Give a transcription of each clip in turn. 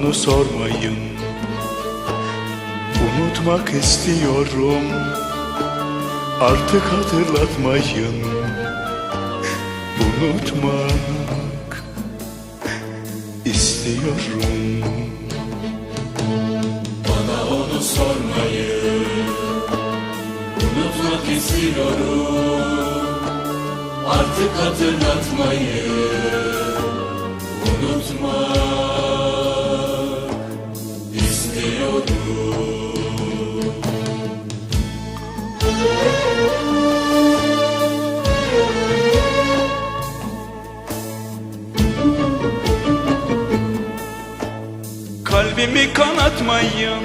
onu sormayın. Unutmak istiyorum. Artık hatırlatmayın. Unutmak istiyorum. Bana onu sormayın. Unutmak istiyorum. Artık hatırlatmayın Kalbimi kanatmayın.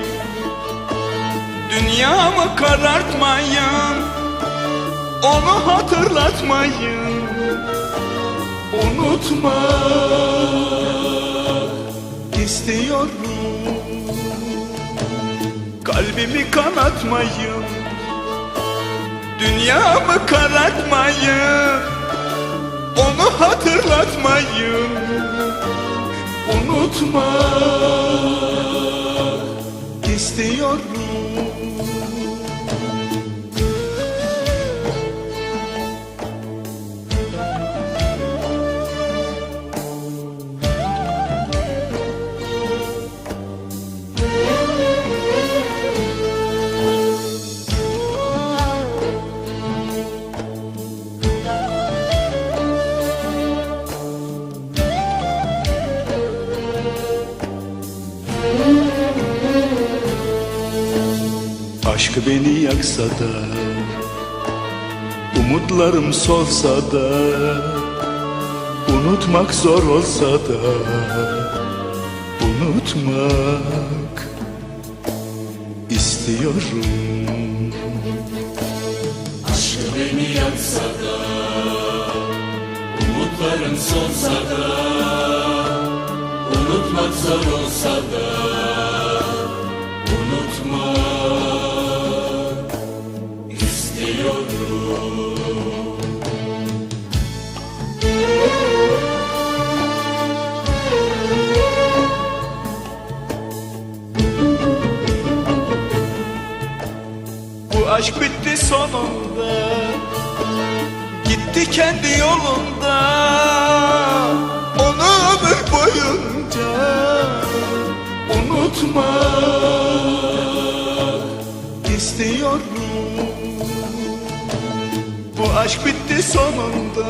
Dünyamı karartmayın. Onu hatırlatmayın. Unutmak istiyorum. Kalbimi kanatmayın. Dünyamı karartmayın. Onu hatırlatmayın Unutmak istiyorum Aşk beni yaksa da Umutlarım solsa da Unutmak zor olsa da Unutmak istiyorum. Aşkı beni yaksa da Umutlarım solsa da Unutmak zor olsa da Bu aşk bitti sonunda. Gitti kendi yolunda. Onu ömür boyunca Unutmak istiyorum Bu aşk bitti sonunda